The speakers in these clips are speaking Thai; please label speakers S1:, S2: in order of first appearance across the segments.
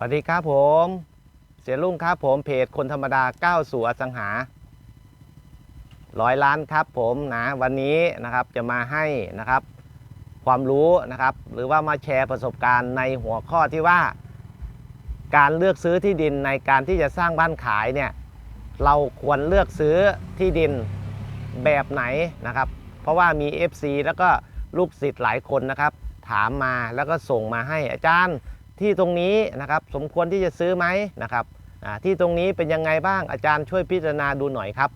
S1: สวัสดีครับผม เสียลุงครับผมเพจคนธรรมดาก้าวสู่อสังหาร้อยล้านครับผมนะวันนี้นะครับจะมาให้นะครับ ความรู้นะครับ หรือว่ามาแชร์ประสบการณ์ในหัวข้อที่ว่า การเลือกซื้อที่ดินในการที่จะสร้างบ้านขายเนี่ยเราควรเลือกซื้อที่ดินแบบไหนนะครับ เพราะว่ามี FC แล้วก็ลูกศิษย์หลายคนนะครับ ถามมาแล้วก็ส่งมาให้อาจารย์ ที่ตรงนี้นะครับสมควรที่จะซื้อไหมนะครับที่ตรงนี้เป็นยังไงบ้างอาจารย์ช่วยพิจารณาดูหน่อยครับ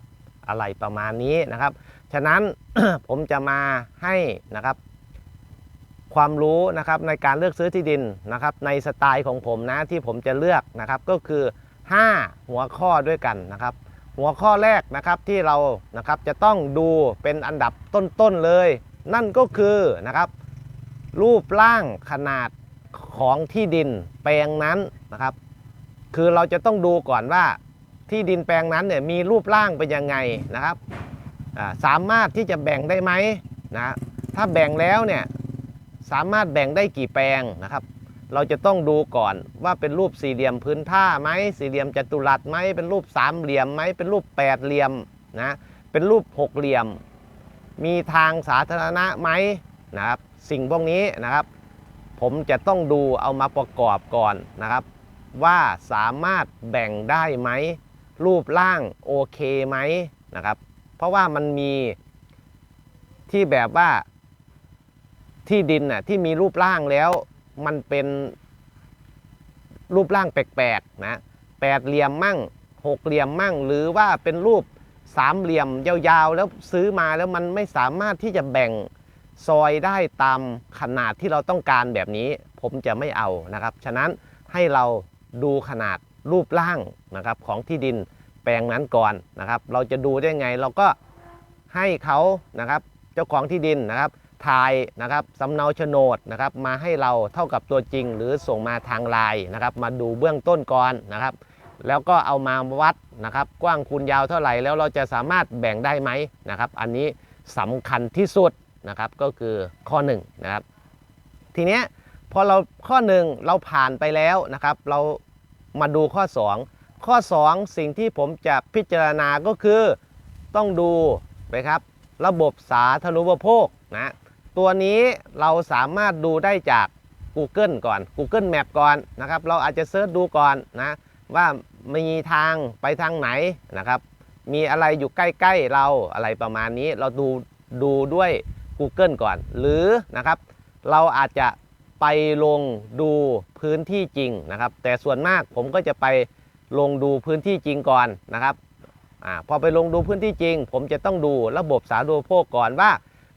S1: อะไรประมาณนี้นะครับ ฉะนั้นผมจะมาให้นะครับ ความรู้นะครับในการเลือกซื้อที่ดินนะครับ ในสไตล์ของผมนะที่ผมจะเลือกนะครับก็คือ 5 หัวข้อด้วยกันนะครับหัวข้อแรกนะครับที่เรานะครับจะต้องดูเป็นอันดับต้นๆเลย นั่นก็คือนะครับรูปร่างขนาด ของที่ดินแปลงนั้นนะครับ คือเราจะต้องดูก่อนว่าที่ดินแปลงนั้นเนี่ยมีรูปร่างเป็นยังไงนะครับสามารถที่จะแบ่งได้ไหมนะถ้าแบ่งแล้วเนี่ยสามารถแบ่งได้กี่แปลงนะครับ เราจะต้องดูก่อนว่าเป็นรูปสี่เหลี่ยมพื้นผ้าไหมสี่เหลี่ยมจัตุรัสไหมเป็นรูปสามเหลี่ยมไหมเป็นรูปแปดเหลี่ยมนะเป็นรูปหกเหลี่ยม มีทางสาธารณะไหมนะครับ สิ่งพวกนี้นะครับ ผมจะต้องดูเอามาประกอบก่อนนะครับ ว่าสามารถแบ่งได้ไหม รูปร่างโอเคไหมนะครับ เพราะว่ามันมีที่แบบว่าที่ดินน่ะที่มีรูปร่างแล้วมันเป็นรูปร่างแปลกๆนะแปดเหลี่ยมมั่งหกเหลี่ยมมั่ง หรือว่าเป็นรูปสามเหลี่ยมยาวๆ แล้วซื้อมาแล้วมันไม่สามารถที่จะแบ่ง ซอยได้ตามขนาดที่เราต้องการแบบนี้ ผมจะไม่เอานะครับ ฉะนั้นให้เราดูขนาดรูปร่างนะครับของที่ดินแปลงนั้นก่อนนะครับ เราจะดูได้ไงเราก็ให้เขานะครับเจ้าของที่ดินนะครับถ่ายนะครับสำเนาโฉนดนะครับมาให้เราเท่ากับตัวจริง หรือส่งมาทางไลน์นะครับมาดูเบื้องต้นก่อนนะครับ แล้วก็เอามาวัดนะครับ กว้างคูณยาวเท่าไหร่แล้วเราจะสามารถแบ่งได้ไหมนะครับ อันนี้สำคัญที่สุด นะครับก็คือข้อ1นงนะครับทีเนี้ยพอเราข้อ 1 เราผ่านไปแล้วนะครับ เรามาดูข้อ 2 ข้อ 2 สิ่งที่ผมจะพิจารณาก็คือต้องดูนะครับ ระบบสาธารณูปโภคนะตัวนี้เราสามารถดูได้จาก Google ก่อน Google Map ก่อนนะครับ เราอาจจะเซิร์ชดูก่อนนะว่ามีทางไปทางไหนนะครับ มีอะไรอยู่ใกล้ ๆ เราอะไรประมาณนี้เราดูดูด้วย Google ก่อน หรือนะครับ เราอาจจะไปลงดูพื้นที่จริงนะครับ แต่ส่วนมากผมก็จะไปลงดูพื้นที่จริงก่อนนะครับอพอไปลงดูพื้นที่จริง ผมจะต้องดูระบบสาธารณูปโภคก่อนว่า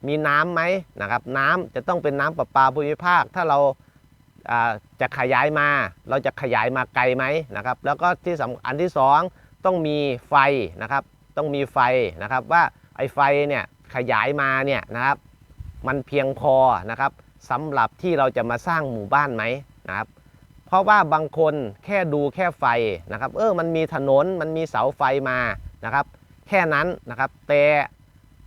S1: มีน้ำไหมนะครับ น้ำจะต้องเป็นน้ำประปาภูมิภาค ถ้าเราจะขยายมา เราจะขยายมาไกลไหมนะครับ แล้วก็ที่สำอันที่สองต้องมีไฟนะครับ ต้องมีไฟนะครับว่าไอ้ไฟเนี่ยขยายมาเนี่ยนะครับ มันเพียงพอนะครับสำหรับที่เราจะมาสร้างหมู่บ้านไหมนะครับเพราะว่าบางคนแค่ดูแค่ไฟนะครับ เออมันมีถนนมันมีเสาไฟมานะครับ แค่นั้นนะครับแต่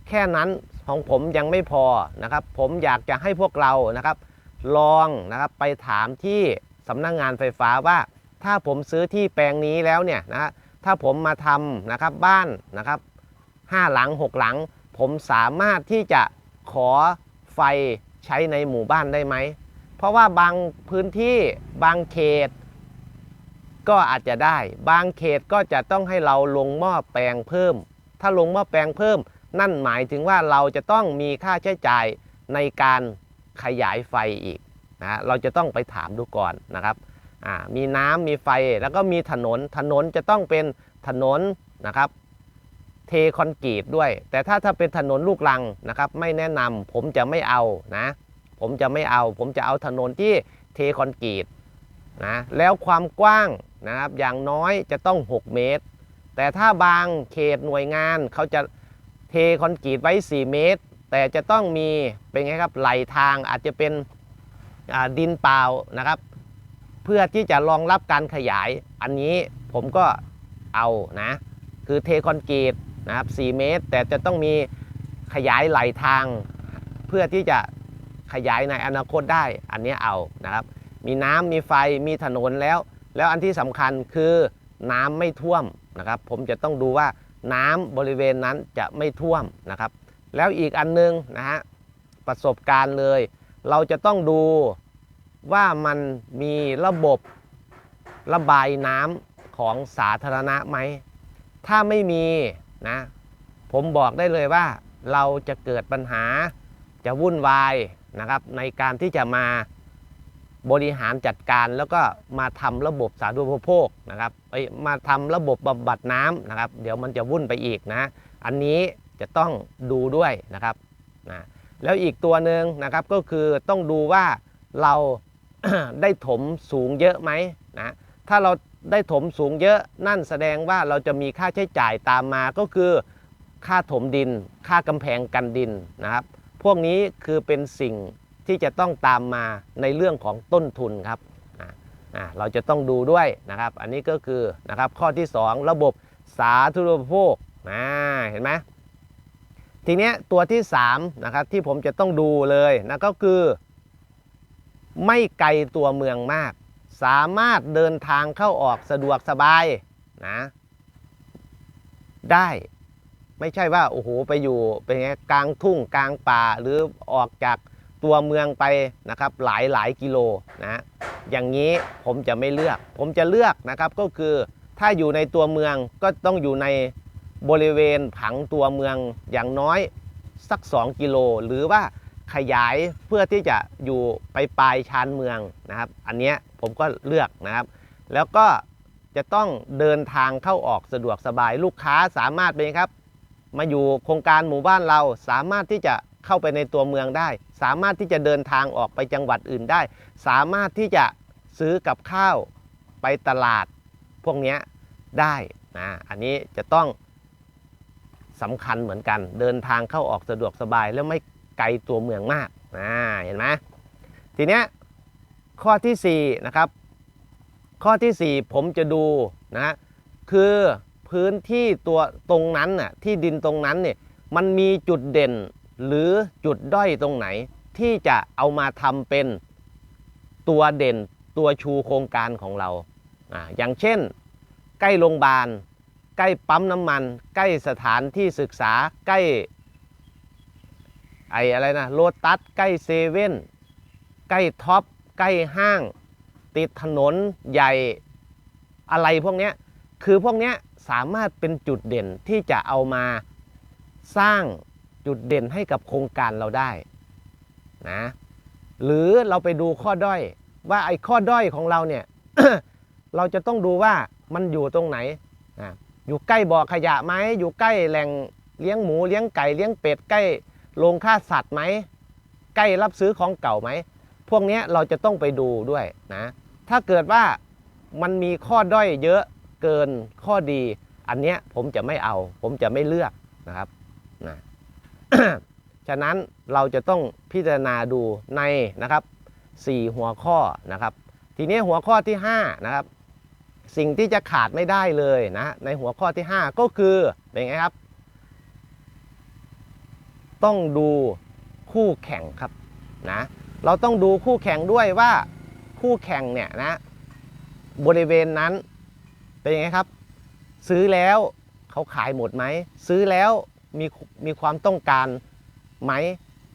S1: แค่นั้นของผมยังไม่พอนะครับ ผมอยากจะให้พวกเรานะครับ ลองนะครับไปถามที่สำนักงงานไฟฟ้าว่า ถ้าผมซื้อที่แปลงนี้แล้วเนี่ยนะฮะถ้าผมมาทำนะครับบ้านนะครับห้าหลังหกหลัง ผมสามารถที่จะขอ ไฟใช้ในหมู่บ้านได้ไหม เพราะว่าบางพื้นที่บางเขต ก็อาจจะได้ บางเขตก็จะต้องให้เราลงหม้อแปลงเพิ่ม ถ้าลงหม้อแปลงเพิ่ม นั่นหมายถึงว่าเราจะต้องมีค่าใช้จ่ายในการขยายไฟอีกนะเราจะต้องไปถามดูก่อนนะครับมีน้ำมีไฟแล้วก็มีถนนถนนจะต้องเป็นถนนนะครับ เทคอนกรีตด้วย แต่ถ้าถ้าเป็นถนนลูกรังนะครับไม่แนะนำผมจะไม่เอานะ ผมจะไม่เอา ผมจะเอาถนนที่เทคอนกรีตนะแล้วความกว้างนะครับอย่างน้อยจะต้อง 6 เมตร แต่ถ้าบางเขตหน่วยงานเขาจะเทคอนกรีตไว้ 4 เมตร แต่จะต้องมีเป็นไงครับไหลทางอาจจะเป็นดินเปล่านะครับ เพื่อที่จะรองรับการขยายอันนี้ผมก็เอานะ คือเทคอนกรีต นะครับ 4 เมตร แต่จะต้องมีขยายไหลทางเพื่อที่จะขยายในอนาคตได้ อันนี้เอานะครับ มีน้ำมีไฟมีถนนแล้ว แล้วอันที่สำคัญคือน้ำไม่ท่วมนะครับ ผมจะต้องดูว่าน้ำบริเวณนั้นจะไม่ท่วมนะครับ แล้วอีกอันนึงนะฮะประสบการณ์เลย เราจะต้องดูว่ามันมีระบบระบายน้ำของสาธารณะไหม ถ้าไม่มี นะ ผมบอกได้เลยว่าเราจะเกิดปัญหาจะวุ่นวายนะครับในการที่จะมาบริหารจัดการแล้วก็มาทำระบบสาธารณูปโภคนะครับเอ้ยมาทำระบบบำบัดน้ำนะครับ เดี๋ยวมันจะวุ่นไปอีกนะ อันนี้จะต้องดูด้วยนะครับนะแล้วอีกตัวหนึ่งนะครับก็คือต้องดูว่าเราได้ถมสูงเยอะไหมนะถ้าเรา ได้ถมสูงเยอะนั่นแสดงว่าเราจะมีค่าใช้จ่ายตามมาก็คือค่าถมดิน ค่ากำแพงกันดินนะครับ พวกนี้คือเป็นสิ่งที่จะต้องตามมาในเรื่องของต้นทุนครับอ่าเราจะต้องดูด้วยนะครับ อันนี้ก็คือนะครับข้อที่ 2 ระบบสาธารณูปโภคอ่าเห็นไหมทีนี้ตัวที่3นะครับที่ผมจะต้องดูเลยนะก็คือ ไม่ไกลตัวเมืองมาก สามารถเดินทางเข้าออกสะดวกสบายนะได้ไม่ใช่ว่าโอ้โหไปอยู่เป็นไงกลางทุ่งกลางป่าหรือออกจากตัวเมืองไปนะครับหลายหลายกิโลนะอย่างนี้ผมจะไม่เลือก ผมจะเลือกนะครับก็คือถ้าอยู่ในตัวเมืองก็ต้องอยู่ในบริเวณผังตัวเมืองอย่างน้อยสัก 2 กิโล หรือว่าขยายเพื่อที่จะอยู่ไปปลายชานเมืองนะครับ อันเนี้ย ผมก็เลือกนะครับ แล้วก็จะต้องเดินทางเข้าออกสะดวกสบายลูกค้าสามารถเป็นครับ มาอยู่โครงการหมู่บ้านเราสามารถที่จะเข้าไปในตัวเมืองได้ สามารถที่จะเดินทางออกไปจังหวัดอื่นได้ สามารถที่จะซื้อกับข้าวไปตลาดพวกนี้ได้นะอันนี้จะต้องสำคัญเหมือนกัน เดินทางเข้าออกสะดวกสบายแล้วไม่ไกลตัวเมืองมากนะเห็นไหมทีเนี้ย ข้อที่4นะครับข้อที่ 4 ผมจะดูนะคือพื้นที่ตัวตรงนั้นน่ะที่ดินตรงนั้นเนี่ยมันมีจุดเด่นหรือจุดด้อยตรงไหน ที่จะเอามาทำเป็นตัวเด่นตัวชูโครงการของเราออย่างเช่น ใกล้โรงพยาบาล ใกล้ปั๊มน้ำมัน ใกล้สถานที่ศึกษาใกล้ไออะไรนะโลตัสใกล้เซเว่นใกล้ท็อป ใกล้ห้าง ติดถนนใหญ่อะไรพวกนี้คือพวกนี้สามารถเป็นจุดเด่นที่จะเอามาสร้างจุดเด่นให้กับโครงการเราได้นะหรือเราไปดูข้อด้อยว่าไอ้ข้อด้อยของเราเนี่ยเราจะต้องดูว่ามันอยู่ตรงไหนนะอยู่ใกล้บ่อขยะไหมอยู่ใกล้แหล่งเลี้ยงหมูเลี้ยงไก่เลี้ยงเป็ดใกล้โรงฆ่าสัตว์ไหมใกล้รับซื้อของเก่าไหม พวกนี้เราจะต้องไปดูด้วยนะ ถ้าเกิดว่ามันมีข้อด้อยเยอะเกินข้อดี อันเนี้ยผมจะไม่เอา ผมจะไม่เลือกนะครับนะฉะนั้นเราจะต้องพิจารณาดูในนะครับ 4 หัวข้อนะครับ ทีนี้หัวข้อที่5นะครับ สิ่งที่จะขาดไม่ได้เลยนะในหัวข้อที่ 5 ก็คือเป็นไงครับ ต้องดูคู่แข่งครับนะ เราต้องดูคู่แข่งด้วยว่าคู่แข่งเนี่ยนะบริเวณนั้นเป็นยังไงครับ ซื้อแล้วเขาขายหมดไหม ซื้อแล้วมีมีความต้องการไหม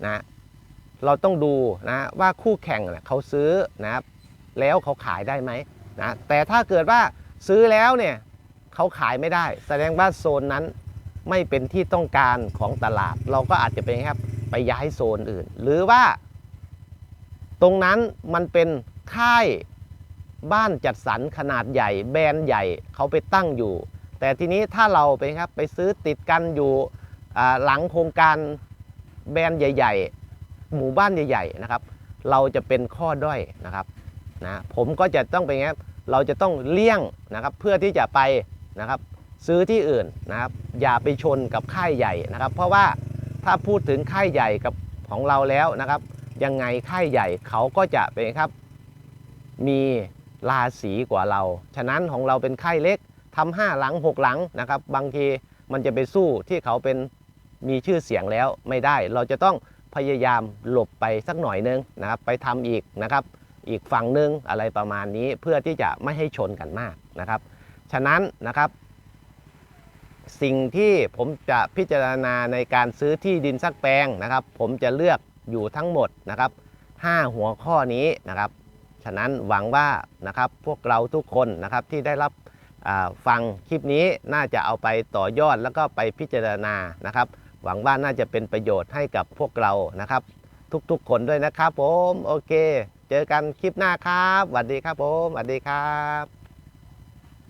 S1: นะเราต้องดูนะว่าคู่แข่งเขาซื้อนะครับแล้วเขาขายได้ไหมนะแต่ถ้าเกิดว่าซื้อแล้วเนี่ยเขาขายไม่ได้ แสดงว่าโซนนั้นไม่เป็นที่ต้องการของตลาด เราก็อาจจะเป็นครับไปย้ายโซนอื่น หรือว่า ตรงนั้นมันเป็นค่ายบ้านจัดสรรขนาดใหญ่ แบรนด์ใหญ่เขาไปตั้งอยู่ แต่ทีนี้ถ้าเราไปครับไปซื้อติดกันอยู่หลังโครงการแบรนด์ใหญ่ ๆ หมู่บ้านใหญ่ ๆ นะครับ เราจะเป็นข้อด้อยนะครับนะผมก็จะต้องไปนไงครับเราจะต้องเลี่ยงนะครับเพื่อที่จะไปนะครับซื้อที่อื่นนะครับ อย่าไปชนกับค่ายใหญ่นะครับ เพราะว่าถ้าพูดถึงค่ายใหญ่กับของเราแล้วนะครับ ยังไงค่ายใหญ่เขาก็จะเป็นครับ มีราศีกว่าเรา ฉะนั้นของเราเป็นค่ายเล็กทำห้าหลังหกหลังนะครับ บางทีมันจะไปสู้ที่เขาเป็นมีชื่อเสียงแล้วไม่ได้ เราจะต้องพยายามหลบไปสักหน่อยนึงนะครับ ไปทำอีกนะครับ อีกฝั่งหนึ่งอะไรประมาณนี้เพื่อที่จะไม่ให้ชนกันมากนะครับ ฉะนั้นนะครับ สิ่งที่ผมจะพิจารณาในการซื้อที่ดินสักแปลงนะครับ ผมจะเลือก อยู่ทั้งหมดนะครับ 5 หัวข้อนี้นะครับ ฉะนั้นหวังว่านะครับพวกเราทุกคนนะครับที่ได้รับฟังคลิปนี้น่าจะเอาไปต่อยอดแล้วก็ไปพิจารณานะครับ หวังว่าน่าจะเป็นประโยชน์ให้กับพวกเรานะครับ ทุกๆคนด้วยนะครับผม โอเค เจอกันคลิปหน้าครับสวัสดีครับผมสวัสดีครับ